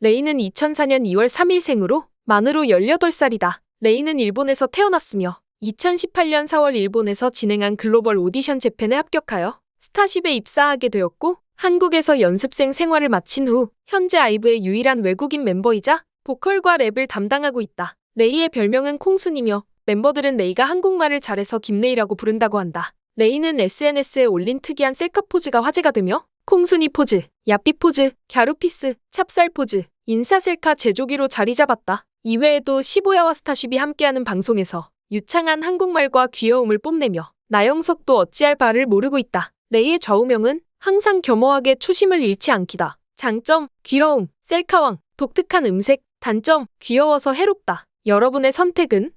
레이는 2004년 2월 3일 생으로 만으로 18살이다. 레이는 일본에서 태어났으며 2018년 4월 일본에서 진행한 글로벌 오디션 재팬에 합격하여 스타쉽에 입사하게 되었고 한국에서 연습생 생활을 마친 후 현재 아이브의 유일한 외국인 멤버이자 보컬과 랩을 담당하고 있다. 레이의 별명은 콩순이며 멤버들은 레이가 한국말을 잘해서 김레이라고 부른다고 한다. 레이는 SNS에 올린 특이한 셀카 포즈가 화제가 되며 콩순이 포즈, 야삐 포즈, 갸루피스, 찹쌀 포즈, 인사 셀카 제조기로 자리 잡았다. 이외에도 15야와 스타쉽이 함께하는 방송에서 유창한 한국말과 귀여움을 뽐내며 나영석도 어찌할 바를 모르고 있다. 레이의 좌우명은 항상 겸허하게 초심을 잃지 않기다. 장점, 귀여움, 셀카왕, 독특한 음색, 단점, 귀여워서 해롭다. 여러분의 선택은?